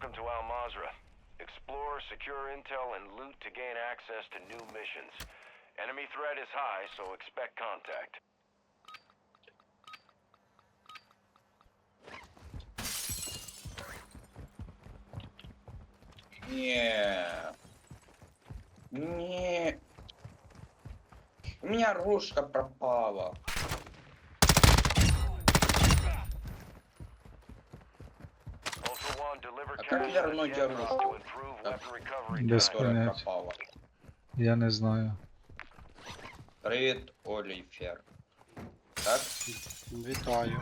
Welcome to Al Mazra. Explore, secure intel, and loot to gain access to new missions. Enemy threat is high, so expect contact. Не. Не. У меня ружка пропала. А как вернуть оружие? Без поняття. Я не знаю. Привіт, Олифер. Так? Вітаю.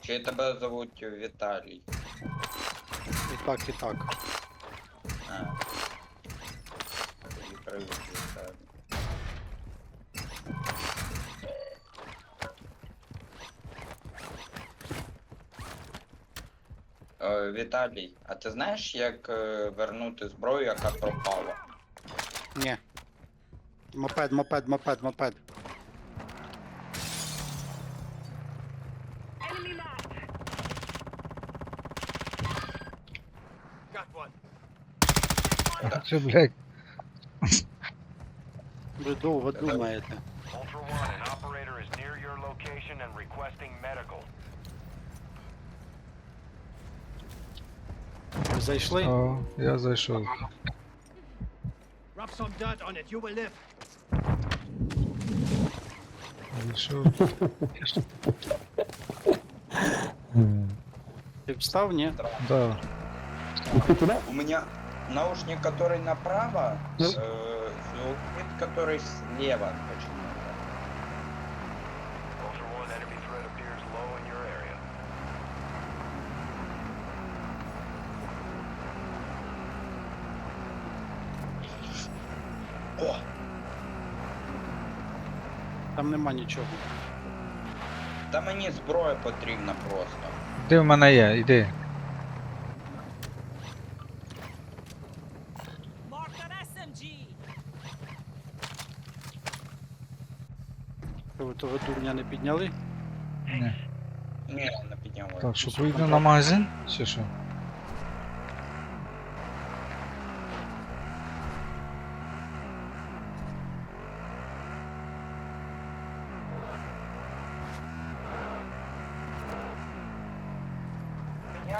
Чи тебе зовуть Виталий? І так, и так. А. Привіт. Віталій, а ти знаєш, як е, вернути зброю, яка пропала? Ні. Мопед, мопед, мопед, мопед. Це, блядь, Ви довго думаєте. Ultra One, an operator is near your location and requesting medical. Зайшли? о, я зайшов. Зайшов. Ти встав, ні? Да. У меня наушник, который направо, э, звук, который слева почему-то. Нема нічого. та мені зброя потрібна просто. Де в мене є? Іди. Ви того дурня не підняли? Ні. Ні, не підняла. Так, що поїду на магазин? Чи що?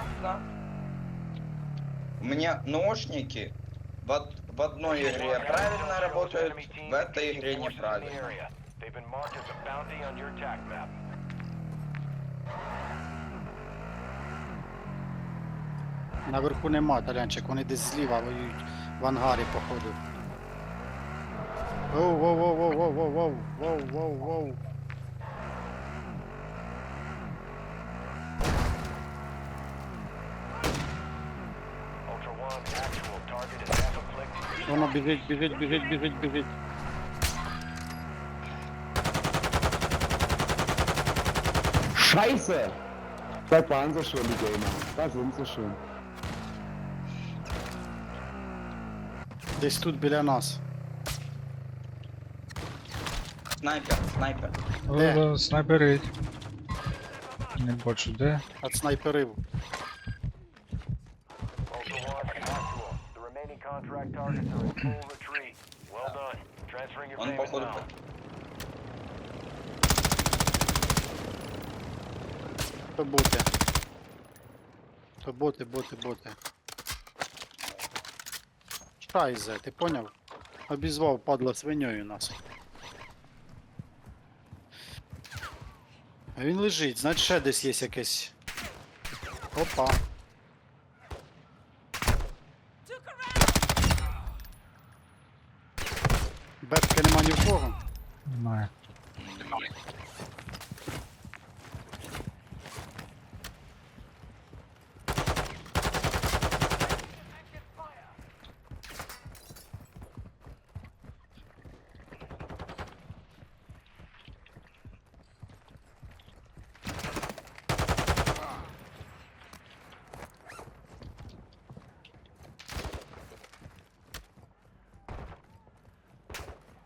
Понятно. У меня наушники в, од- в одной игре правильно работают, в этой игре неправильно. Наверху нема, Талянчик, вони десь зліва воюють в ангарі, походу. Воу, біжить, біжить, біжить, біжить, біжить. Scheiße! Da waren sie schon, die Gamer. Da sind sie schon. Десь тут біля нас. Снайпер, снайпер. Де? да, снайперить. Не бачу де. От снайперів. Ultra One, actual. The remaining contract targets are in full retreat. Well done. Transferring your Он payment походу... now. То боти. То боти, боти, боти. Шайзе, ти поняв? Обізвав падла свиньою нас. А він лежить, значить ще десь є якесь. Опа. somewhere.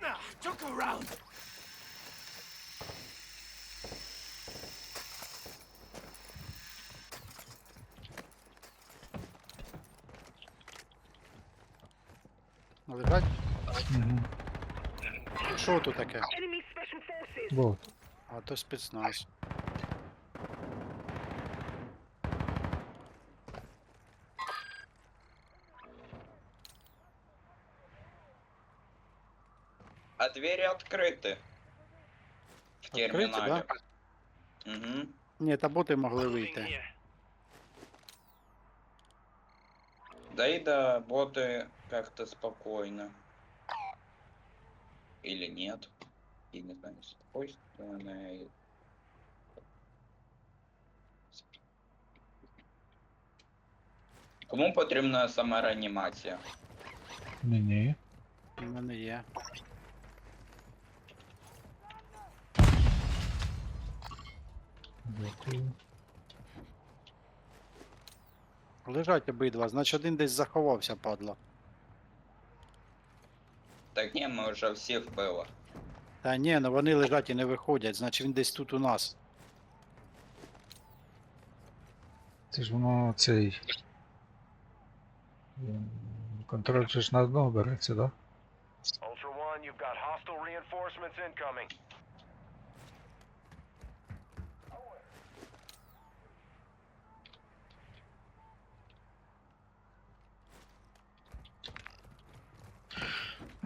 Ah, Joke around! Що тут таке? Вот. А то спецназ. А двери открыты. В Открыты, терминале. Угу. Ні, та боти могли вийти. Да и да, боты как-то спокойно. Или нет. Я не знаю, спокойно. Кому потрібна сама реанімація? Ні-ні. У мене є. Дякую. Лежать обидва, значить один десь заховався, падла. Так ні, ми вже всіх вбили. Та ні, ну вони лежать і не виходять, значить він десь тут у нас. Це ж воно цей. м, Контроль же ж на одного береться, да? Ultra One, you've got hostile reinforcements incoming.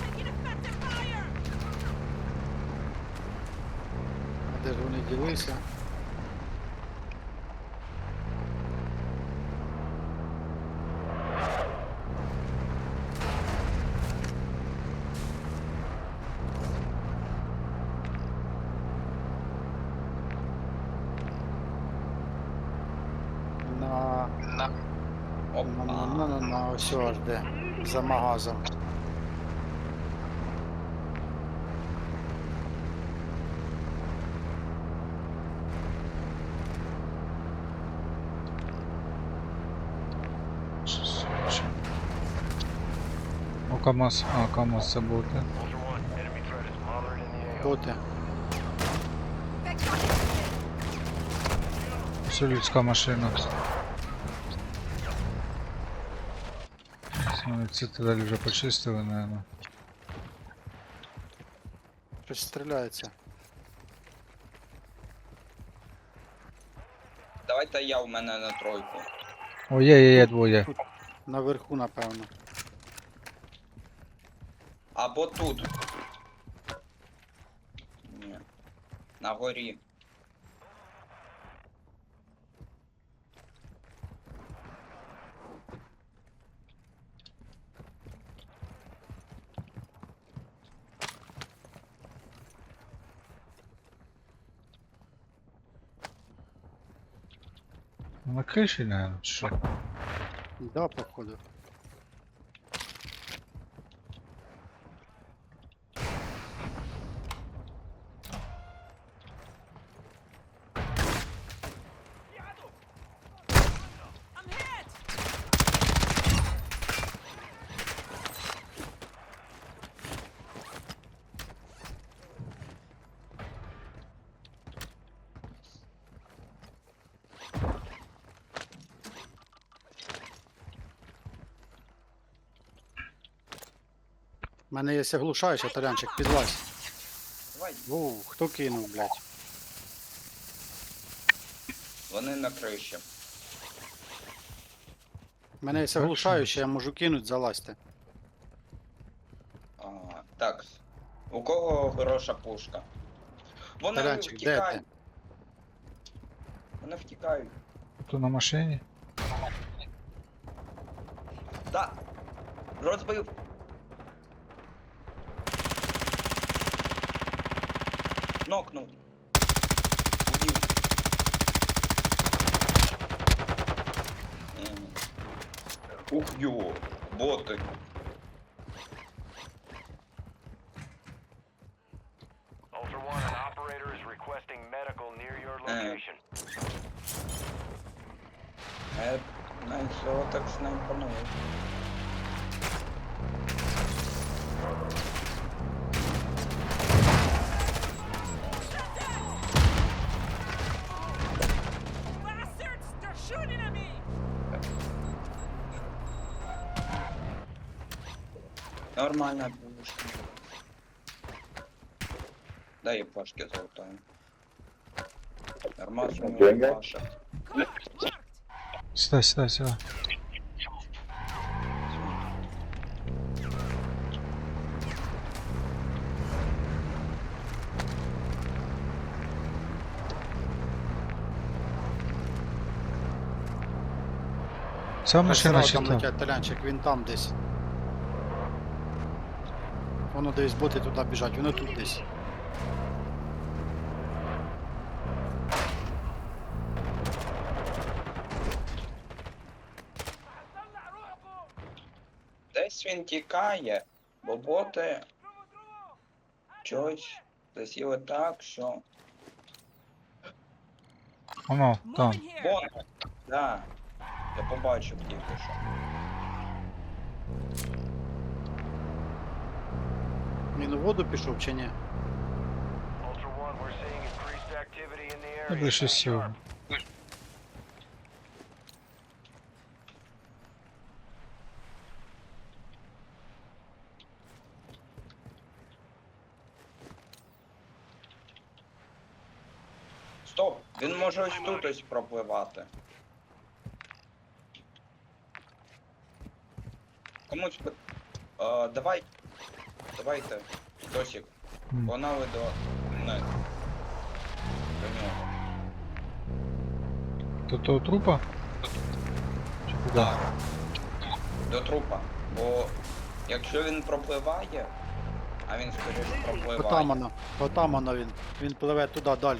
Taking effective fire. А де ж вони ділися? На, на, Опа. на, на, на, на, ось аж де, за магазом. О, КамАЗ. А, КамАЗ це боти. Боти. Все людська машина. Вони цитадель вже почистили, наверное. Щось стріляється. Давайте я в мене на тройку. О, є, є, є, двоє. Наверху, напевно. Або тут. Ні. На горі. На крыше, наверное, что? Да, походу. У мене є оглушаюча, Тарянчик, підлазь. Давай. Воу, хто кинув, блядь? Вони на криші. У мене є оглушаюча, я можу кинуть, залазьте. А, так. У кого хороша пушка? Вони Тарянчик, де втікають. ти? вони втікають. То на машині? Да. Розбив. Нокнув. Убив. Ух йо, боти. Ultra One, an operator Нормально бушка. Дай я пашки золотаю. Нормально Деньги? паша. Marked! Сюди, сюди, сюди. Ця машина чи летять талянчик, він там десь. Воно десь боти туди біжать, воно тут десь. Десь він тікає, бо боти щось засіли так, що. Воно, там. Here! Вон! Да. Я побачив тільки що. Він у воду пішов чи ні? Всього. sharp. Стоп! Він може ось тут ось пропливати. Комусь. Е, давай. Давайте. Досік. М. Погнали до. Не. До нього. До того трупа? Чи куди? Да. До трупа. Бо якщо він пропливає, а він скоріше пропливає. Отам воно, отам воно він. Він пливе туди далі.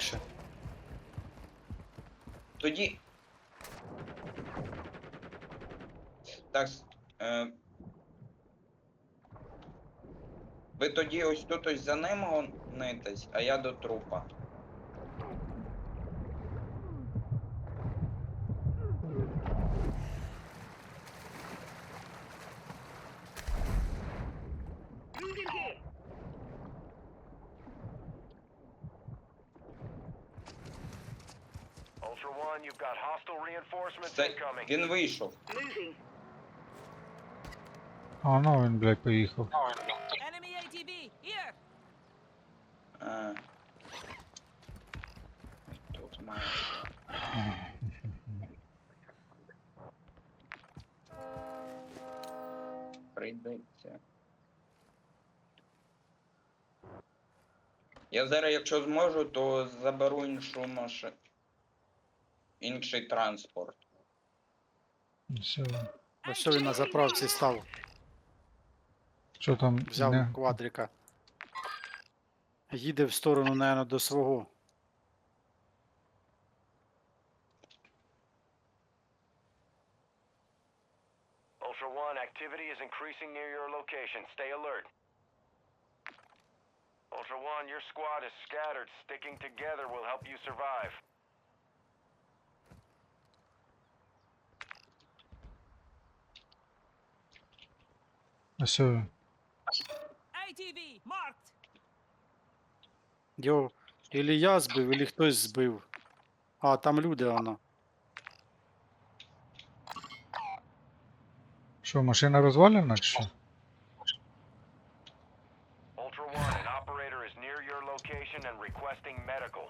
Тоді. Так. Е... Ви тоді ось тут ось за ним гонитесь, а я до трупа. Це... Він вийшов. А, ну він, блядь, поїхав. Enemy ATV! Here! Е... Тут має. Прийдеться. Я зараз, якщо зможу, то заберу іншу машину. Інший транспорт. Все. Ось що він на заправці став, Що там? взяв не- квадрика. Їде в сторону, напевно, до свого. increasing near your location. Stay alert. Ultra One, your squad is scattered. Sticking together will help you survive. Ось він. ATV! Marked! Його ілі я збив, ілі хтось збив. А, там люди воно. Що, машина розвалена чи що? Ultra One, an operator is near your location and requesting medical.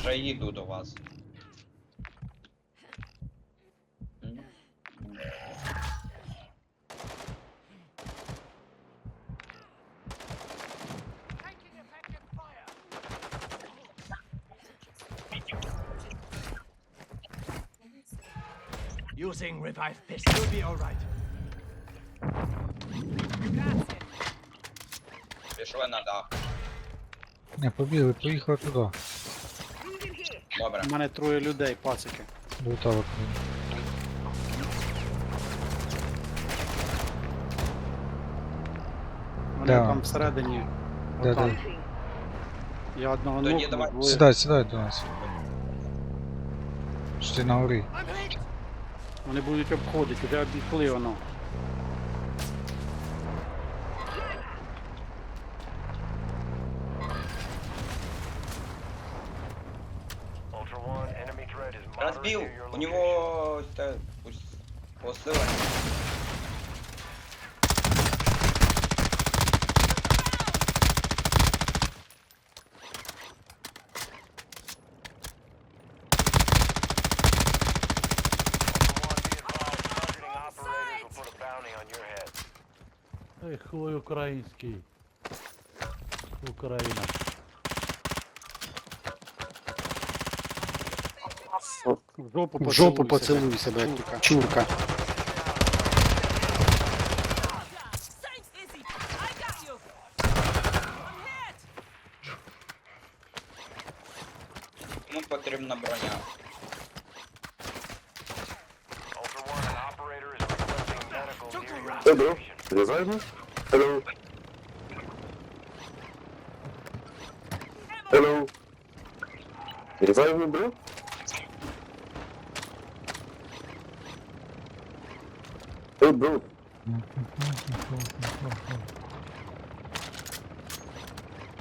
Вже їду до вас. М. Using revive pistol. You'll be all right. Пішли на дах. Не, побігли, поїхали туди. Добре. У мене троє людей, пацики. До того. Вони Да. там всередині. Отам. де? Я одного Тоді давай. Сідай, сідай до нас. Що ти на горі? I'm. Вони будуть обходити, де обійшли воно. Ultra One, enemy threat is moderate Разбил. near your У location. него это, ус- посылание. Ultra One, be advised, targeting operators will put a bounty on your head. Ой, хуй український. Україна. В жопу В жопу поцілуй себе, чурка. чурка. Ну, потрібна броня. One, an Hello. Hello. Ele vai ouvir, bro? Ei, bro.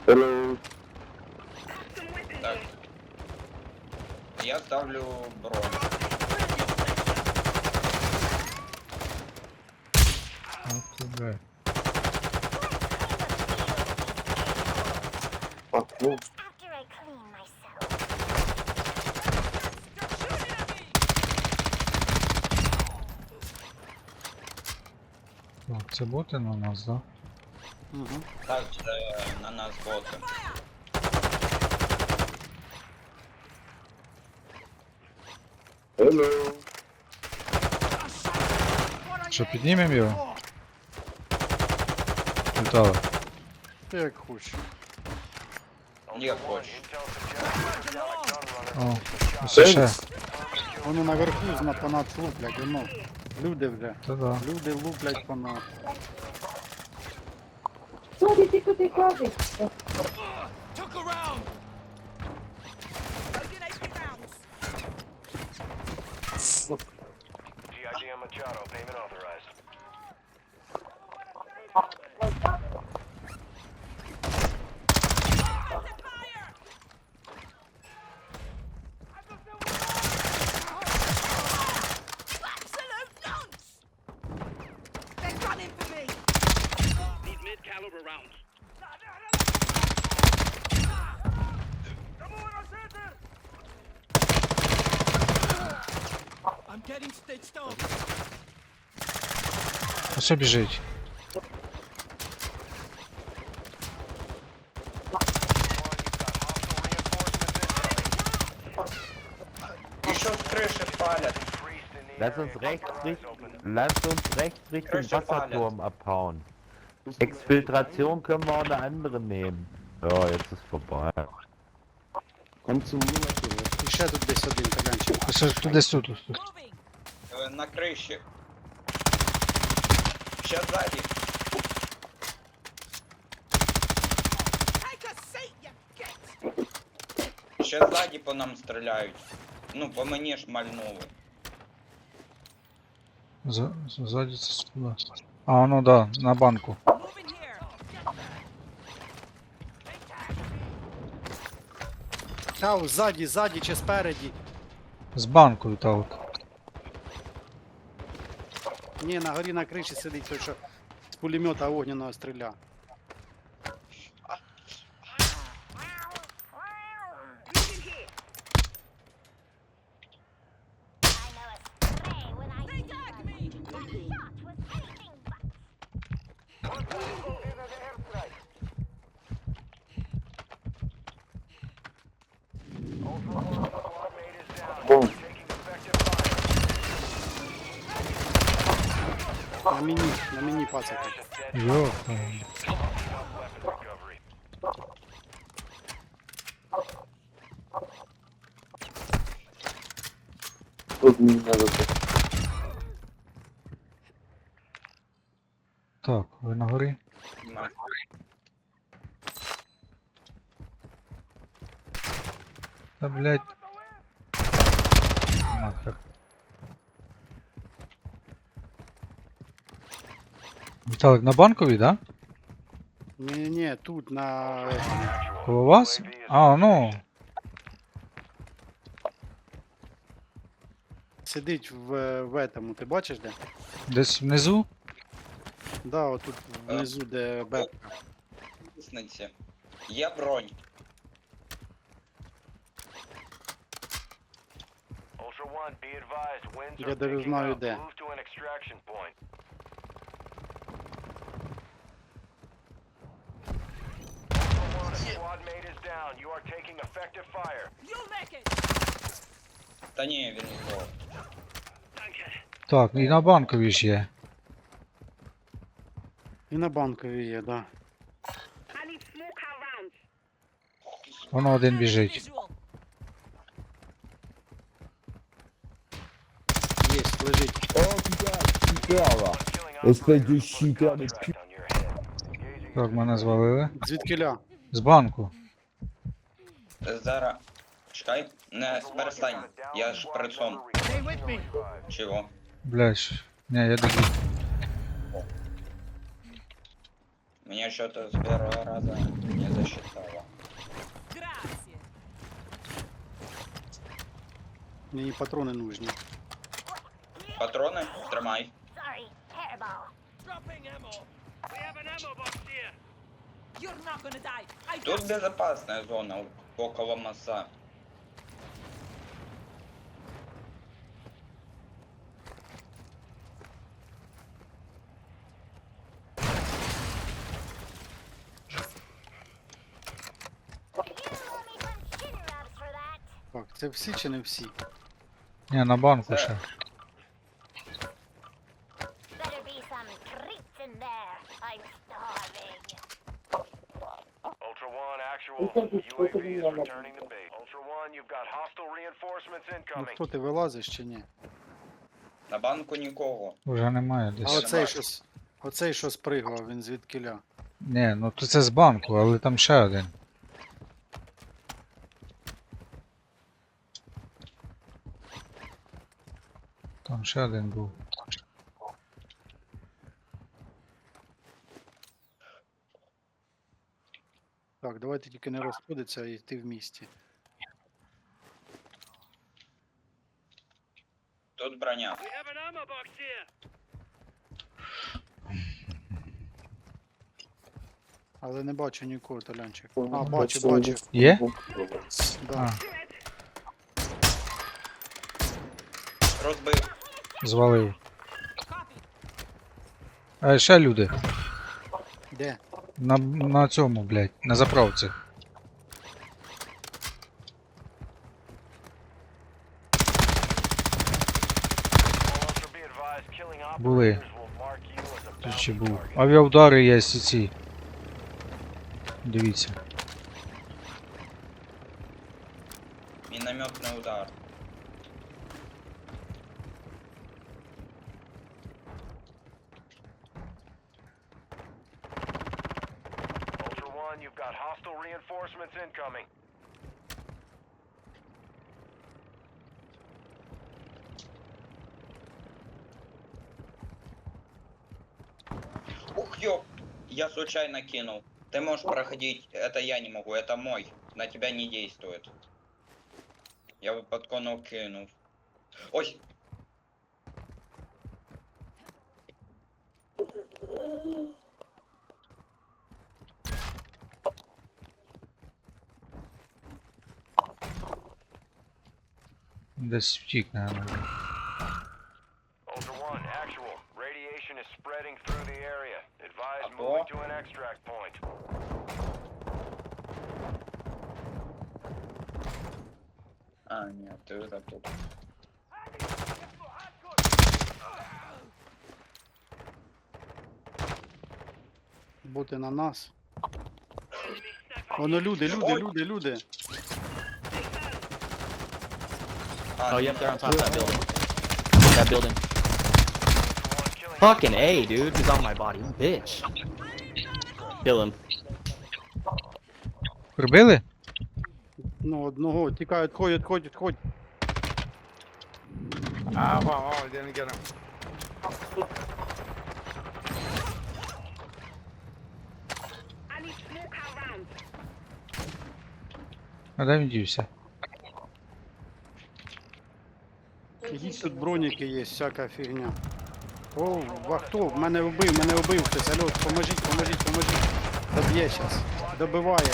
Hello. Me. Так, Це боти на нас, да? Угу. Так, це на нас боти. Hello. Що, піднімемо його? Літали. Як хочеш. Я Ultra One, хочу. intel suggests there's not a gun runner. О, ще. Воно наверху зна по нас луплять, воно. Люди вже. Та да. Люди луплять по нас. A round. Loading 80 rounds. Machado, payment authorized. Ось біжить. І що з криші палять? Increased in the Lass area. uns rechts, Keep your eyes richt- open. lass uns rechts Richtung Kirche Wasserturm abhauen. Exfiltration können wir auch eine andere nehmen. Ja, jetzt ist vorbei. Komm zu mir, Maschine. І ще тут десь один талянчик. Ось ось тут десь тут. тут. Moving. Е, На криші. Ще ззаді. Git. Ще ззаді по нам стріляють. Ну, по мені шмальнули. За- Ззаді це туди. А, ну да, на банку. Moving here. Та, ззаді, ззаді чи спереді. З банкою та от. Ні, на горі на криші сидить той, що з пулемета огняного стріля. Oh, На мені, на мені пацаки. Cache Йо. Тут мені надо тут. так, ви на горі? На. Та блять. Нахер. Віталик, на банковій, да? Ні, тут на. Коло вас? А, ну. Сидить в, в этому, ти бачиш де? Десь внизу? Да, отут внизу, де беп. Тиснеться. Є бронь. Я даже знаю, де. Move to an extraction point. Ultra One, a squad mate is down. You are taking effective fire. You'll make it! Та ні, він здох. Так, і на банковій ж є. І на банковій є, да. Воно один біжить. Visual. Є, лежить. О, putain, super là Killing Espèce de operators will put a cheater de contract on your head. Engaging Так, мене звалили. Звідкиля? З банку. Зараз. Чекай, не перестань. Я ж перцом. Stay with me. Чого? Блять. Ні, я добіг. Мне что-то с первого раза не засчитало. Grazie. Мені патрони нужні. Патроны? Тримай. Sorry, hairball. Dropping ammo. We have an ammo box here. Тут безопасная зона около моста. That. Так, це всі чи не всі? Ні, на банку Це- ще. Better be some treats in there. I'm starving. Ultra One, actual. UAV returning to base. Ultra One, you've got hostile reinforcements Ну incoming. хто ти вилазиш чи ні? На банку нікого. Вже немає А десь. оцей бачу. що оцей що спригав, він звідкиля. Ні, ну то це з банку, але там ще один. Там ще один був. Так, давайте тільки не розходиться і йти в місті. Тут броня. We have an ammo box here. Але не бачу нікого, Толянчик. А, бачу, бачу. Є? Да. Розбив. звалив. А ще люди. Де? На, на цьому, блядь, на заправці. Були. Тут ще був. Авіаудари є ці. Дивіться. Мінометний удар. Случайно кинул. Ты можешь проходить. Это я не могу, это мой. На тебя не действует. Я випадково кинув. Ой! Десь втік, наверное. to an extract point. А, ні, ти вже тут. Бути на нас. Воно люди, люди, Ой. люди, люди. А, Oh, ні, yep, they're on це- top of that building. That building. Squad killing Fucking A, dude. He's on my body. Bitch. Kill him. Прибили? Ну, одного, тікають, ходять, ходять, ходять. Ah, wow, oh, I didn't get him. А де він дівся? Якісь тут броніки є, всяка фігня. О, а хто? Мене вбив, мене вбив хтось. Алло, поможіть, поможіть, поможіть. Доб'є щас. Добиває.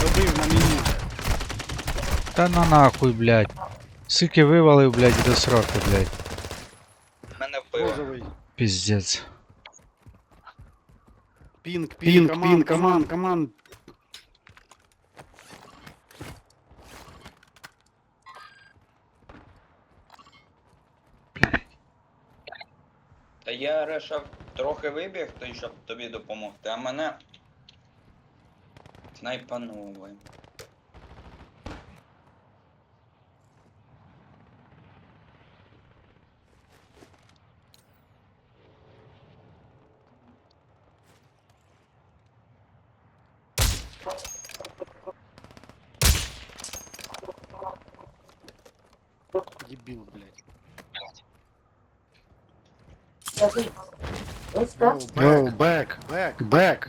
Добив на мені. Та на нахуй, блядь. Скільки вивалив, блядь, до сроки, блядь. Мене вбили. Розовий. Піздець. Пінг, пінг, пінг, команд, команд. Та я вирішив трохи вибігти, щоб тобі допомогти, а мене снайпанули. Дебіл, блядь. Go back, back, back.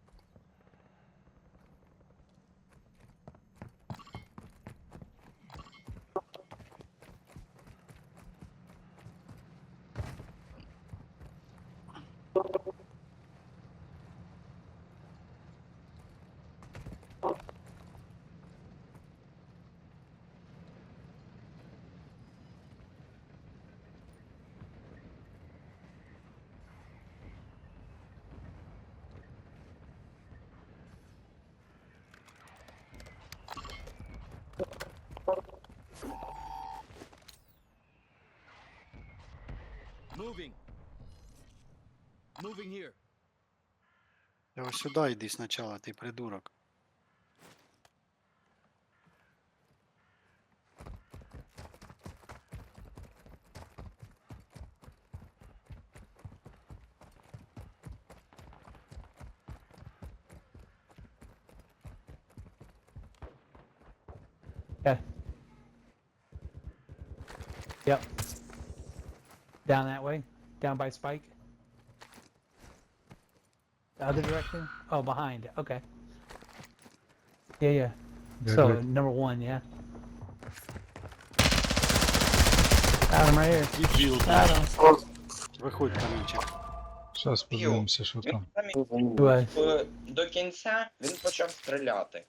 Moving here. Та ось сюди йди спочатку, ти придурок. Yep. Down that way? Down by Spike? The other direction? Oh, behind. Okay. Yeah, yeah. Good, so, good. number one, yeah. Got him right here. Дебіл, Got him. Виходь, камінчик. Зараз подивимося, що Він там. Давай. Е, До кінця він почав стріляти.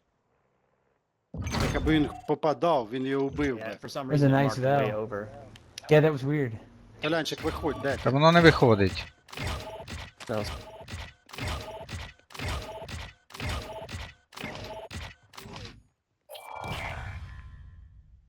Так аби він попадав, він його вбив, Yeah, блядь. for some There's reason, a it nice marked way over. Yeah, that was weird. Толянчик, виходь, де? Та воно не виходить. Was